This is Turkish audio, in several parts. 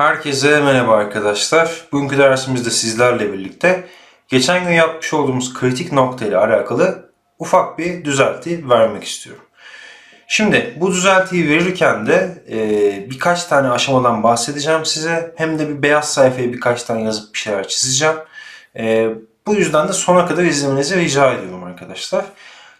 Herkese merhaba arkadaşlar. Bugünkü dersimizde sizlerle birlikte geçen gün yapmış olduğumuz kritik nokta ile alakalı ufak bir düzelti vermek istiyorum. Şimdi bu düzeltiyi verirken de e, birkaç tane aşamadan bahsedeceğim size. Hem de bir beyaz sayfaya birkaç tane yazıp bir şeyler çizeceğim. E, bu yüzden de sona kadar izlemenizi rica ediyorum arkadaşlar.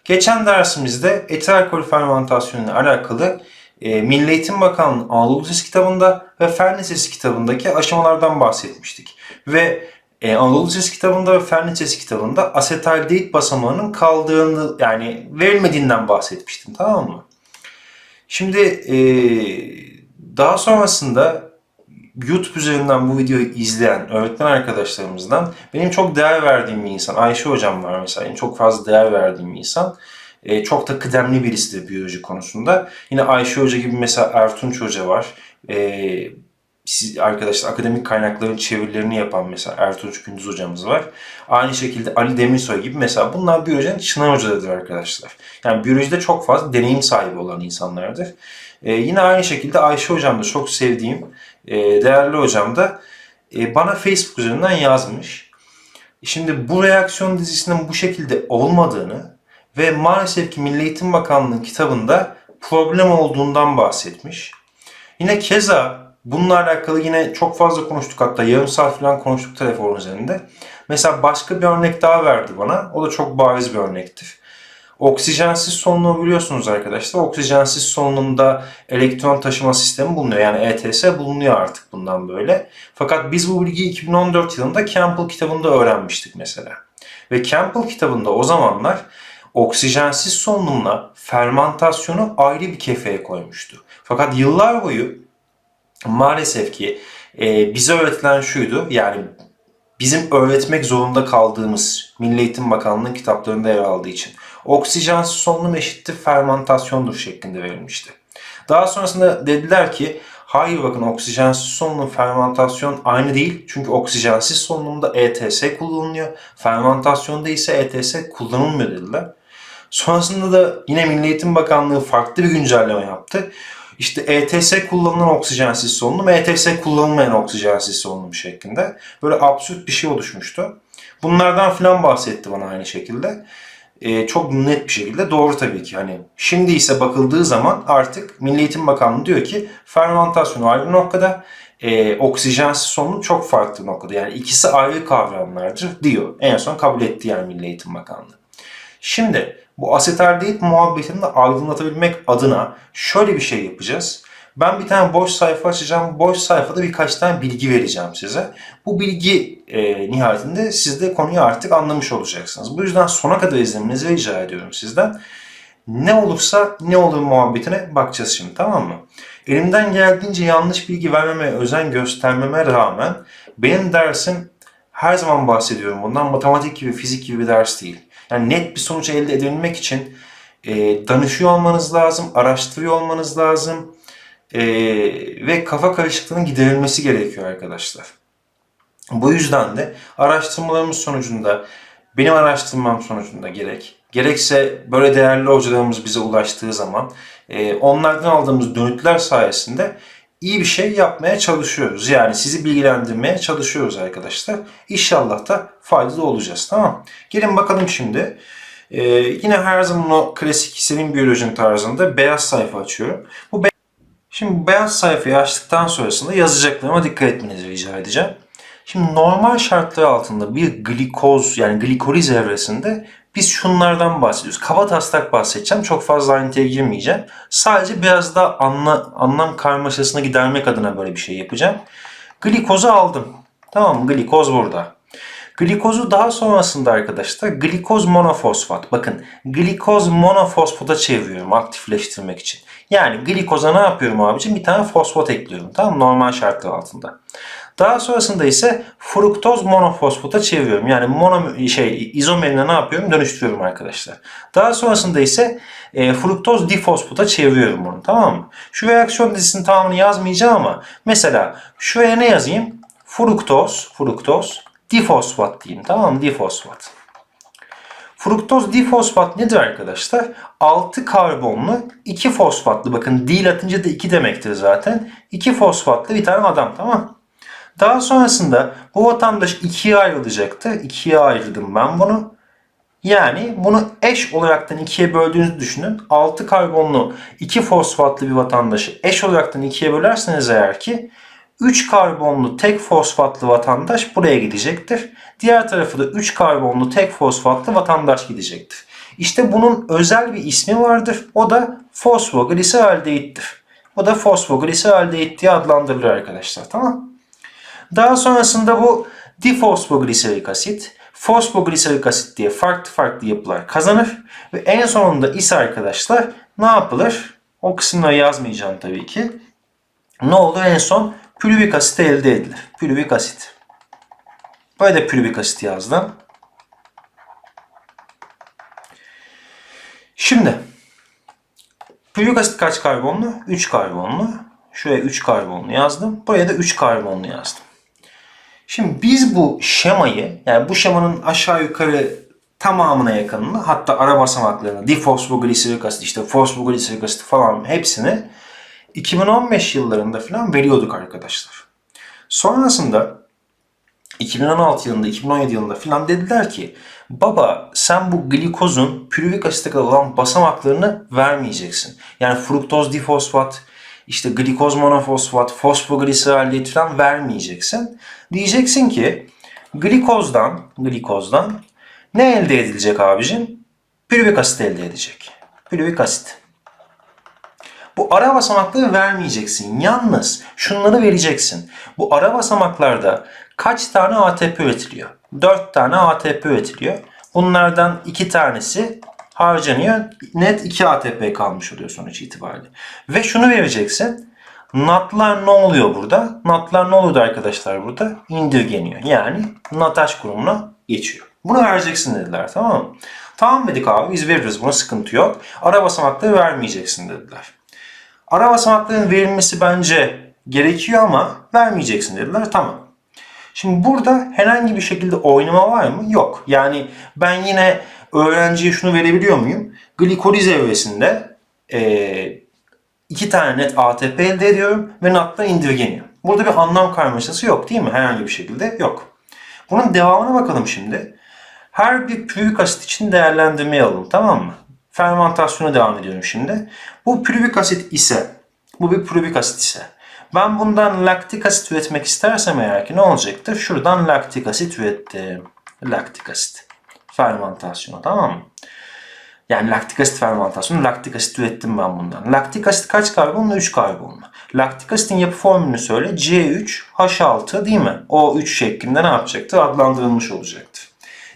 Geçen dersimizde etil alkol fermentasyonu ile alakalı e, Milli Eğitim Bakanlığı Anadolu Lisesi kitabında ve Fen Lisesi kitabındaki aşamalardan bahsetmiştik. Ve e, Anadolu Lisesi kitabında ve Fen Lisesi kitabında asetaldehit basamağının kaldığını yani verilmediğinden bahsetmiştim tamam mı? Şimdi e, daha sonrasında YouTube üzerinden bu videoyu izleyen öğretmen arkadaşlarımızdan benim çok değer verdiğim bir insan, Ayşe hocam var mesela, benim çok fazla değer verdiğim bir insan. E, çok da kıdemli birisi de biyoloji konusunda. Yine Ayşe Hoca gibi mesela Ertunç Hoca var. E, siz arkadaşlar akademik kaynakların çevirilerini yapan mesela Ertunç Gündüz hocamız var. Aynı şekilde Ali Demirsoy gibi mesela bunlar biyolojinin çınar hocalarıdır arkadaşlar. Yani biyolojide çok fazla deneyim sahibi olan insanlardır. E, yine aynı şekilde Ayşe hocam da çok sevdiğim e, değerli hocam da e, bana Facebook üzerinden yazmış. Şimdi bu reaksiyon dizisinin bu şekilde olmadığını ve maalesef ki Milli Eğitim Bakanlığı kitabında problem olduğundan bahsetmiş. Yine keza bununla alakalı yine çok fazla konuştuk hatta yarım saat falan konuştuk telefon üzerinde. Mesela başka bir örnek daha verdi bana. O da çok bariz bir örnektir. Oksijensiz solunum biliyorsunuz arkadaşlar. Oksijensiz solunumda elektron taşıma sistemi bulunuyor. Yani ETS bulunuyor artık bundan böyle. Fakat biz bu bilgiyi 2014 yılında Campbell kitabında öğrenmiştik mesela. Ve Campbell kitabında o zamanlar oksijensiz solunumla fermentasyonu ayrı bir kefeye koymuştu. Fakat yıllar boyu maalesef ki e, bize öğretilen şuydu. Yani bizim öğretmek zorunda kaldığımız Milli Eğitim Bakanlığı'nın kitaplarında yer aldığı için oksijensiz solunum eşittir fermentasyondur şeklinde verilmişti. Daha sonrasında dediler ki hayır bakın oksijensiz solunum fermentasyon aynı değil. Çünkü oksijensiz solunumda ETS kullanılıyor. Fermentasyonda ise ETS kullanılmıyor dediler. Sonrasında da yine Milli Eğitim Bakanlığı farklı bir güncelleme yaptı. İşte ETS kullanılan oksijensiz solunum, ETS kullanılmayan oksijensiz solunum şeklinde. Böyle absürt bir şey oluşmuştu. Bunlardan filan bahsetti bana aynı şekilde. Ee, çok net bir şekilde doğru tabii ki. Hani şimdi ise bakıldığı zaman artık Milli Eğitim Bakanlığı diyor ki fermentasyon ayrı noktada, e, oksijensiz solunum çok farklı noktada. Yani ikisi ayrı kavramlardır diyor. En son kabul etti yani Milli Eğitim Bakanlığı. Şimdi bu asetaldehit muhabbetini de aydınlatabilmek adına şöyle bir şey yapacağız. Ben bir tane boş sayfa açacağım. Boş sayfada birkaç tane bilgi vereceğim size. Bu bilgi e, nihayetinde siz de konuyu artık anlamış olacaksınız. Bu yüzden sona kadar izlemenizi rica ediyorum sizden. Ne olursa ne olur muhabbetine bakacağız şimdi tamam mı? Elimden geldiğince yanlış bilgi vermeme, özen göstermeme rağmen benim dersim her zaman bahsediyorum bundan matematik gibi, fizik gibi bir ders değil. Yani net bir sonuç elde edebilmek için e, danışıyor olmanız lazım, araştırıyor olmanız lazım e, ve kafa karışıklığının giderilmesi gerekiyor arkadaşlar. Bu yüzden de araştırmalarımız sonucunda, benim araştırmam sonucunda gerek, gerekse böyle değerli hocalarımız bize ulaştığı zaman e, onlardan aldığımız dönütler sayesinde iyi bir şey yapmaya çalışıyoruz. Yani sizi bilgilendirmeye çalışıyoruz arkadaşlar. İnşallah da faydalı olacağız. Tamam Gelin bakalım şimdi. Ee, yine her zaman o klasik senin biyolojin tarzında beyaz sayfa açıyorum. Bu be Şimdi beyaz sayfayı açtıktan sonrasında yazacaklarıma dikkat etmenizi rica edeceğim. Şimdi normal şartlar altında bir glikoz yani glikoliz evresinde biz şunlardan bahsediyoruz. Kaba taslak bahsedeceğim. Çok fazla ayrıntıya girmeyeceğim. Sadece biraz daha anla, anlam karmaşasını gidermek adına böyle bir şey yapacağım. Glikozu aldım. Tamam mı? Glikoz burada. Glikozu daha sonrasında arkadaşlar glikoz monofosfat. Bakın glikoz monofosfata çeviriyorum aktifleştirmek için. Yani glikoza ne yapıyorum abicim? Bir tane fosfat ekliyorum. Tamam Normal şartlar altında. Daha sonrasında ise fruktoz monofosfata çeviriyorum. Yani mono şey izomerine ne yapıyorum? Dönüştürüyorum arkadaşlar. Daha sonrasında ise e, fruktoz difosfata çeviriyorum bunu. Tamam mı? Şu reaksiyon dizisinin tamamını yazmayacağım ama mesela şuraya ne yazayım? Fruktoz, fruktoz, difosfat diyeyim. Tamam mı? Difosfat. Fruktoz difosfat nedir arkadaşlar? 6 karbonlu 2 fosfatlı bakın D atınca da 2 demektir zaten. 2 fosfatlı bir tane adam tamam Daha sonrasında bu vatandaş ikiye ayrılacaktı. İkiye ayırdım ben bunu. Yani bunu eş olaraktan ikiye böldüğünüzü düşünün. 6 karbonlu 2 fosfatlı bir vatandaşı eş olaraktan ikiye bölerseniz eğer ki 3 karbonlu tek fosfatlı vatandaş buraya gidecektir. Diğer tarafı da 3 karbonlu tek fosfatlı vatandaş gidecektir. İşte bunun özel bir ismi vardır. O da fosfogliseraldehittir. O da fosfogliseraldehit diye adlandırılır arkadaşlar. Tamam Daha sonrasında bu difosfogliserik asit, fosfogliserik asit diye farklı farklı yapılar kazanır. Ve en sonunda ise arkadaşlar ne yapılır? O kısımları yazmayacağım tabii ki. Ne olur en son pürüvik asit elde edilir. Pürüvik asit. Buraya da pürüvik asit yazdım. Şimdi pürüvik asit kaç karbonlu? 3 karbonlu. Şuraya 3 karbonlu yazdım. Buraya da 3 karbonlu yazdım. Şimdi biz bu şemayı yani bu şemanın aşağı yukarı tamamına yakınını hatta ara basamaklarını difosfogliserik asit işte fosfogliserik asit falan hepsini 2015 yıllarında falan veriyorduk arkadaşlar. Sonrasında 2016 yılında, 2017 yılında falan dediler ki baba sen bu glikozun pürüvik asite olan basamaklarını vermeyeceksin. Yani fruktoz difosfat, işte glikoz monofosfat, fosfogliseraldehit falan vermeyeceksin. Diyeceksin ki glikozdan, glikozdan ne elde edilecek abicim? Pürüvik asit elde edecek. Pürüvik asit. Bu ara basamakları vermeyeceksin. Yalnız şunları vereceksin. Bu ara basamaklarda kaç tane ATP üretiliyor? 4 tane ATP üretiliyor. Bunlardan 2 tanesi harcanıyor. Net 2 ATP kalmış oluyor sonuç itibariyle. Ve şunu vereceksin. Natlar ne oluyor burada? Natlar ne oluyor arkadaşlar burada? İndirgeniyor. Yani nataş grubuna geçiyor. Bunu vereceksin dediler tamam mı? Tamam dedik abi biz veririz buna sıkıntı yok. Ara basamakları vermeyeceksin dediler. Ara basamakların verilmesi bence gerekiyor ama vermeyeceksin dediler. Tamam. Şimdi burada herhangi bir şekilde oynama var mı? Yok. Yani ben yine öğrenciye şunu verebiliyor muyum? Glikoliz evresinde e, iki tane net ATP elde ediyorum ve NAT'la indirgeniyor. Burada bir anlam karmaşası yok değil mi? Herhangi bir şekilde yok. Bunun devamına bakalım şimdi. Her bir pürük asit için değerlendirme alalım tamam mı? Fermentasyona devam ediyorum şimdi. Bu pürüvik asit ise, bu bir pürüvik asit ise ben bundan laktik asit üretmek istersem eğer ki ne olacaktır? Şuradan laktik asit ürettim. Laktik asit. Fermentasyona tamam mı? Yani laktik asit fermentasyonu laktik asit ürettim ben bundan. Laktik asit kaç karbonlu? 3 karbonlu. Laktik asitin yapı formülünü söyle. C3H6 değil mi? O 3 şeklinde ne yapacaktır? Adlandırılmış olacaktır.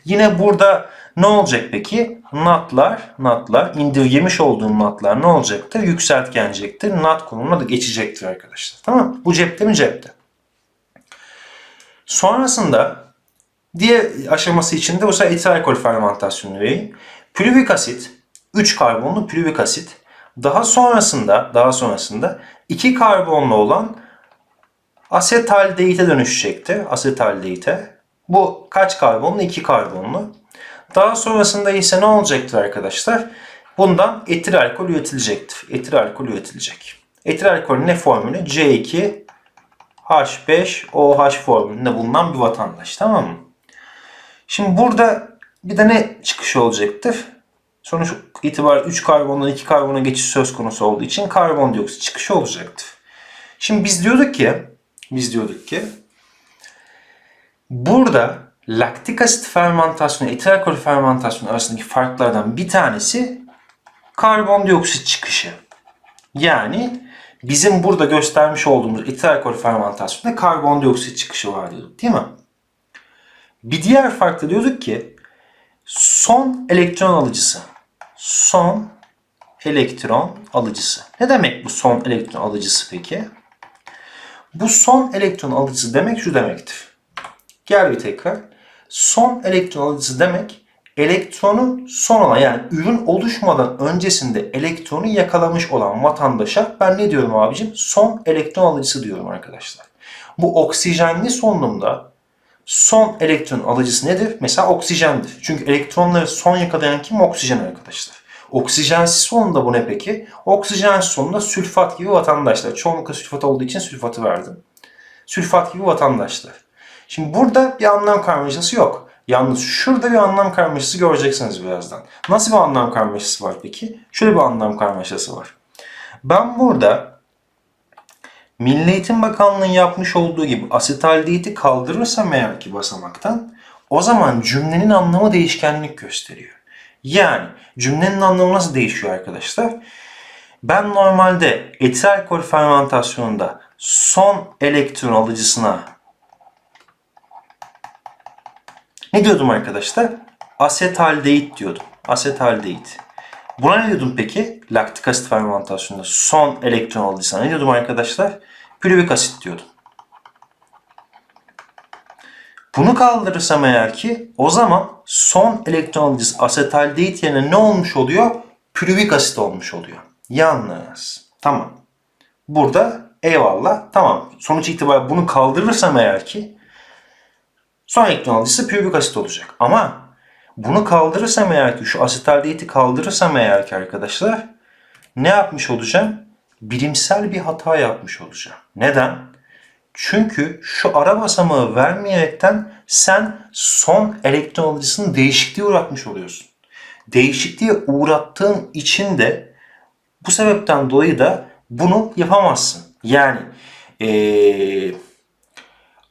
Yine burada ne olacak peki? Natlar, natlar, indirgemiş olduğum natlar ne olacaktır? Yükseltgenecektir. Nat konumuna da geçecektir arkadaşlar. Tamam Bu cepte mi? Cepte. Sonrasında diğer aşaması için de bu sefer etil alkol fermentasyonu vereyim. Pürüvik asit, 3 karbonlu pürüvik asit. Daha sonrasında, daha sonrasında 2 karbonlu olan asetaldehite dönüşecektir. Asetaldehite. Bu kaç karbonlu? 2 karbonlu. Daha sonrasında ise ne olacaktır arkadaşlar? Bundan etil alkol üretilecektir. Etil alkol üretilecek. Etil alkol ne formülü? C2 H5OH formülünde bulunan bir vatandaş. Tamam mı? Şimdi burada bir de ne çıkışı olacaktır? Sonuç itibariyle 3 karbondan 2 karbona geçiş söz konusu olduğu için karbondioksit çıkışı olacaktır. Şimdi biz diyorduk ki biz diyorduk ki burada laktik asit fermentasyonu, etil alkol fermentasyonu arasındaki farklardan bir tanesi karbondioksit çıkışı. Yani bizim burada göstermiş olduğumuz etil alkol fermentasyonunda karbondioksit çıkışı var diyorduk değil mi? Bir diğer farklı diyorduk ki son elektron alıcısı. Son elektron alıcısı. Ne demek bu son elektron alıcısı peki? Bu son elektron alıcısı demek şu demektir. Gel bir tekrar son elektron alıcısı demek elektronu son olan yani ürün oluşmadan öncesinde elektronu yakalamış olan vatandaşa ben ne diyorum abicim? Son elektron alıcısı diyorum arkadaşlar. Bu oksijenli solunumda son elektron alıcısı nedir? Mesela oksijendir. Çünkü elektronları son yakalayan kim? Oksijen arkadaşlar. Oksijensiz sonunda bu ne peki? Oksijensiz sonunda sülfat gibi vatandaşlar. Çoğunlukla sülfat olduğu için sülfatı verdim. Sülfat gibi vatandaşlar. Şimdi burada bir anlam karmaşası yok. Yalnız şurada bir anlam karmaşası göreceksiniz birazdan. Nasıl bir anlam karmaşası var peki? Şöyle bir anlam karmaşası var. Ben burada Milli Eğitim Bakanlığı'nın yapmış olduğu gibi asetaldehiti kaldırırsam eğer ki basamaktan o zaman cümlenin anlamı değişkenlik gösteriyor. Yani cümlenin anlamı nasıl değişiyor arkadaşlar? Ben normalde etil alkol fermentasyonunda son elektron alıcısına ne diyordum arkadaşlar? Asetaldehit diyordum. Asetaldehit. Buna ne diyordum peki? Laktik asit fermentasyonunda son elektron alıcısına ne diyordum arkadaşlar? Pürüvik asit diyordum. Bunu kaldırırsam eğer ki o zaman son elektron alıcısı asetaldehit yerine ne olmuş oluyor? Pürüvik asit olmuş oluyor. Yalnız. Tamam. Burada eyvallah. Tamam. Sonuç itibariyle bunu kaldırırsam eğer ki son elektron alıcısı asit olacak. Ama bunu kaldırırsam eğer ki şu asetaldehiti kaldırırsam eğer ki arkadaşlar ne yapmış olacağım? Bilimsel bir hata yapmış olacağım. Neden? Çünkü şu ara basamağı vermeyerekten sen son elektron alıcısının değişikliğe uğratmış oluyorsun. Değişikliğe uğrattığın için de bu sebepten dolayı da bunu yapamazsın. Yani ee,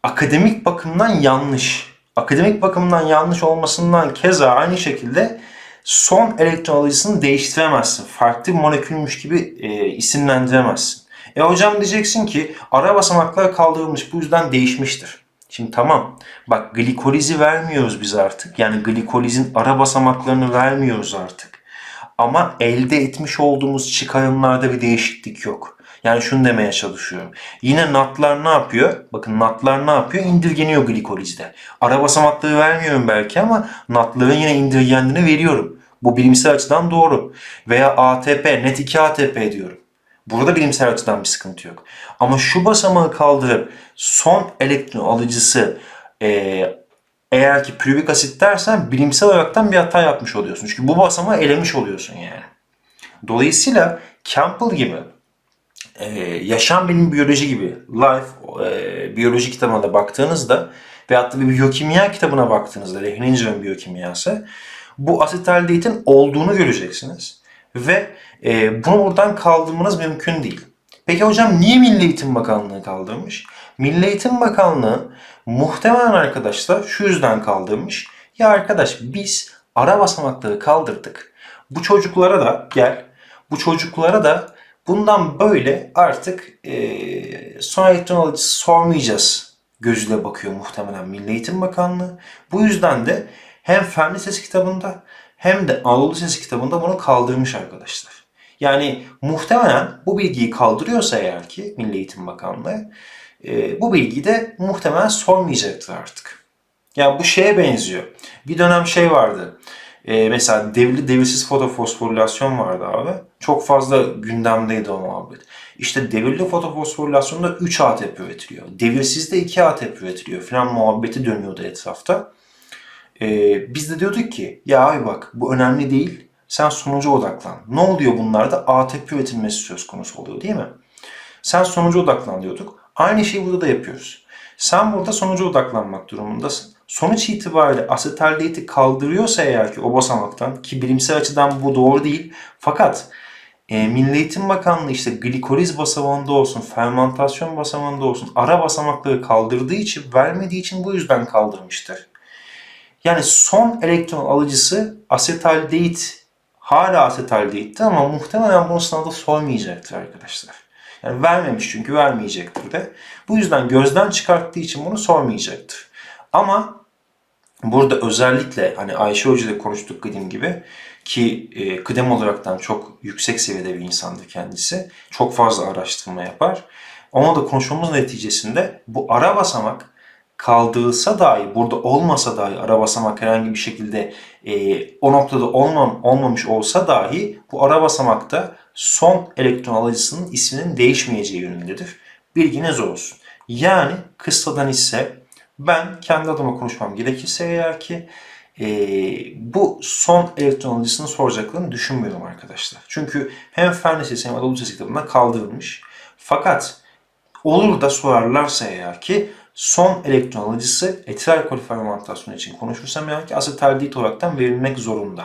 akademik bakımdan yanlış. Akademik bakımdan yanlış olmasından keza aynı şekilde son elektron alıcısını değiştiremezsin. Farklı molekülmüş gibi e, isimlendiremezsin. E hocam diyeceksin ki ara basamaklar kaldırılmış bu yüzden değişmiştir. Şimdi tamam bak glikolizi vermiyoruz biz artık. Yani glikolizin ara basamaklarını vermiyoruz artık. Ama elde etmiş olduğumuz çıkarımlarda bir değişiklik yok. Yani şunu demeye çalışıyorum. Yine natlar ne yapıyor? Bakın natlar ne yapıyor? İndirgeniyor glikolizde. Ara basamakları vermiyorum belki ama natların yine indirgendiğini veriyorum. Bu bilimsel açıdan doğru. Veya ATP, net 2 ATP diyorum. Burada bilimsel açıdan bir sıkıntı yok. Ama şu basamağı kaldırıp son elektron alıcısı e, eğer ki pürüvik asit dersen bilimsel olaraktan bir hata yapmış oluyorsun. Çünkü bu basamağı elemiş oluyorsun yani. Dolayısıyla Campbell gibi e, yaşam bilim biyoloji gibi Life e, biyoloji kitabına da baktığınızda veyahut da bir biyokimya kitabına baktığınızda Lehninger'in biyokimyası bu asetaldehitin olduğunu göreceksiniz. Ve e, bunu buradan kaldırmanız mümkün değil. Peki hocam niye Milli Eğitim Bakanlığı kaldırmış? Milli Eğitim Bakanlığı muhtemelen arkadaşlar şu yüzden kaldırmış. Ya arkadaş biz ara basamakları kaldırdık. Bu çocuklara da gel. Bu çocuklara da bundan böyle artık e, son elektron alıcısı sormayacağız gözüyle bakıyor muhtemelen Milli Eğitim Bakanlığı. Bu yüzden de hem Fen Lisesi kitabında hem de Anadolu Lisesi kitabında bunu kaldırmış arkadaşlar. Yani muhtemelen bu bilgiyi kaldırıyorsa eğer ki Milli Eğitim Bakanlığı e, bu bilgiyi de muhtemelen sormayacaktır artık. Yani bu şeye benziyor. Bir dönem şey vardı. E, mesela devirli devirsiz fotofosforilasyon vardı abi. Çok fazla gündemdeydi o muhabbet. İşte devirli fotofosforilasyonda 3 ATP üretiliyor. Devirsizde 2 ATP üretiliyor falan muhabbeti dönüyordu etrafta. E, biz de diyorduk ki ya abi bak bu önemli değil. Sen sonuca odaklan. Ne oluyor bunlarda? ATP üretilmesi söz konusu oluyor değil mi? Sen sonuca odaklan diyorduk. Aynı şeyi burada da yapıyoruz. Sen burada sonuca odaklanmak durumundasın. Sonuç itibariyle asetaldehiti kaldırıyorsa eğer ki o basamaktan ki bilimsel açıdan bu doğru değil. Fakat e, Milli Eğitim Bakanlığı işte glikoliz basamağında olsun, fermentasyon basamağında olsun ara basamakları kaldırdığı için, vermediği için bu yüzden kaldırmıştır. Yani son elektron alıcısı asetaldehit hala asetaldehitti ama muhtemelen bunu sınavda sormayacaktır arkadaşlar. Yani vermemiş çünkü vermeyecektir de. Bu yüzden gözden çıkarttığı için bunu sormayacaktır. Ama burada özellikle hani Ayşe Hoca ile konuştuk dediğim gibi ki e, kıdem olaraktan çok yüksek seviyede bir insandır kendisi. Çok fazla araştırma yapar. Onunla da konuşmamız neticesinde bu ara basamak kaldırılsa dahi, burada olmasa dahi ara basamak herhangi bir şekilde e, o noktada olmam, olmamış olsa dahi bu ara basamakta son elektron alıcısının isminin değişmeyeceği yönündedir. Bilginiz olsun. Yani kıssadan ise Ben kendi adıma konuşmam gerekirse eğer ki e, bu son elektronolojisini soracaklarını düşünmüyorum arkadaşlar. Çünkü hem fen lisesi hem Anadolu Lisesi kaldırılmış. Fakat olur da sorarlarsa eğer ki son elektronolojisi etil alkol fermentasyonu için konuşursam eğer ki asetaldehit olaraktan verilmek zorunda.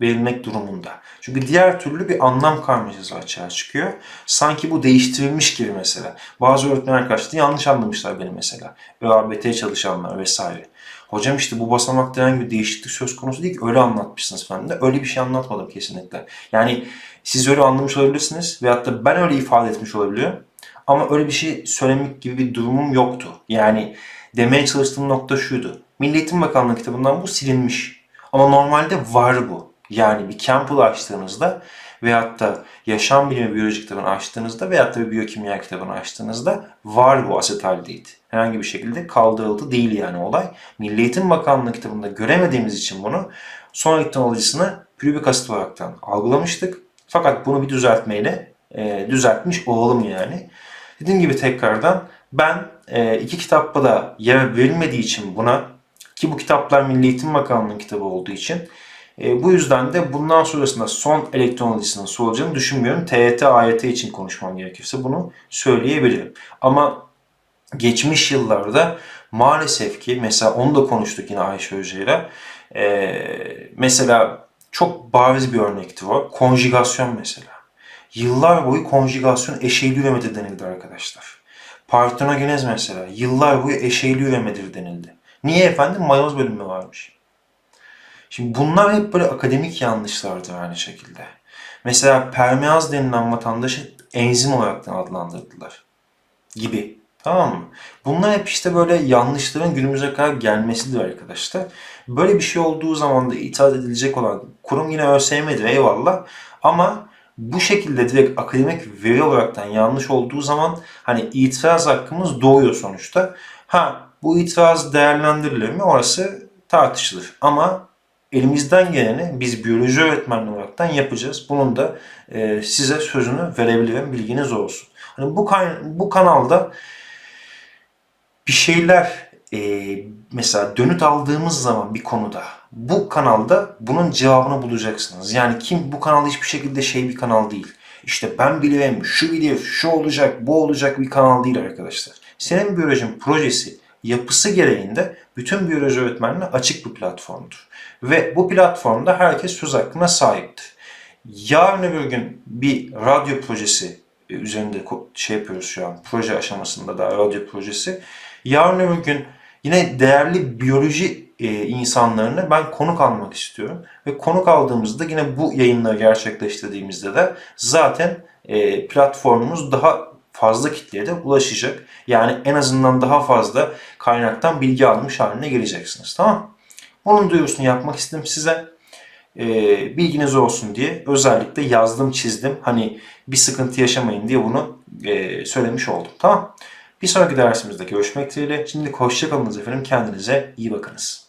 Verilmek durumunda. Çünkü diğer türlü bir anlam karmaşası açığa çıkıyor. Sanki bu değiştirilmiş gibi mesela. Bazı öğretmen arkadaşlar yanlış anlamışlar beni mesela. ÖABT çalışanlar vesaire. Hocam işte bu basamakta herhangi bir değişiklik söz konusu değil ki öyle anlatmışsınız falan de. Öyle bir şey anlatmadım kesinlikle. Yani siz öyle anlamış olabilirsiniz veyahut da ben öyle ifade etmiş olabiliyorum. Ama öyle bir şey söylemek gibi bir durumum yoktu. Yani demeye çalıştığım nokta şuydu. Milli Eğitim Bakanlığı kitabından bu silinmiş. Ama normalde var bu. Yani bir Campbell açtığınızda veyahut da yaşam bilimi biyoloji kitabını açtığınızda veyahut da bir biyokimya kitabını açtığınızda var bu asetaldehit. Herhangi bir şekilde kaldırıldı değil yani olay. Milli Eğitim Bakanlığı kitabında göremediğimiz için bunu son teknolojisini pürübik asit olaraktan algılamıştık. Fakat bunu bir düzeltmeyle e, düzeltmiş olalım yani. Dediğim gibi tekrardan ben e, iki kitapta da yer verilmediği için buna ki bu kitaplar Milli Eğitim Bakanlığı'nın kitabı olduğu için e, bu yüzden de bundan sonrasında son elektronolojisinin sorulacağını düşünmüyorum. TYT, AYT için konuşmam gerekirse bunu söyleyebilirim. Ama geçmiş yıllarda maalesef ki mesela onu da konuştuk yine Ayşe Hoca'yla. E, mesela çok bariz bir örnekti o. Konjugasyon mesela. Yıllar boyu konjugasyon eşeğli üremedir denildi arkadaşlar. Partenogenez mesela. Yıllar boyu eşeğli üremedir denildi. Niye efendim? Mayoz bölümü varmış. Şimdi bunlar hep böyle akademik yanlışlardır aynı şekilde. Mesela permeaz denilen vatandaşı enzim olarak adlandırdılar. Gibi. Tamam mı? Bunlar hep işte böyle yanlışların günümüze kadar gelmesidir arkadaşlar. Böyle bir şey olduğu zaman da itaat edilecek olan kurum yine ÖSYM'dir eyvallah. Ama bu şekilde direkt akademik veri olaraktan yanlış olduğu zaman hani itiraz hakkımız doğuyor sonuçta. Ha bu itiraz değerlendirilir mi? Orası tartışılır. Ama elimizden geleni biz biyoloji öğretmenliği olaraktan yapacağız. Bunun da e, size sözünü verebilirim. Bilginiz olsun. Hani bu, kan bu kanalda bir şeyler e, mesela dönüt aldığımız zaman bir konuda bu kanalda bunun cevabını bulacaksınız. Yani kim bu kanal hiçbir şekilde şey bir kanal değil. İşte ben bilirim, şu bilir, şu olacak, bu olacak bir kanal değil arkadaşlar. Senin biyolojin projesi yapısı gereğinde bütün biyoloji öğretmenliğine açık bir platformdur. Ve bu platformda herkes söz hakkına sahiptir. Yarın öbür gün bir radyo projesi üzerinde şey yapıyoruz şu an. Proje aşamasında da radyo projesi. Yarın öbür gün yine değerli biyoloji e, insanlarını ben konuk almak istiyorum. Ve konuk aldığımızda yine bu yayınları gerçekleştirdiğimizde de zaten e, platformumuz daha fazla kitleye de ulaşacak. Yani en azından daha fazla kaynaktan bilgi almış haline geleceksiniz. Tamam Onun duyurusunu yapmak istedim size. E, bilginiz olsun diye özellikle yazdım çizdim. Hani bir sıkıntı yaşamayın diye bunu e, söylemiş oldum. Tamam Bir sonraki dersimizde görüşmek dileğiyle. Şimdi hoşçakalınız efendim. Kendinize iyi bakınız.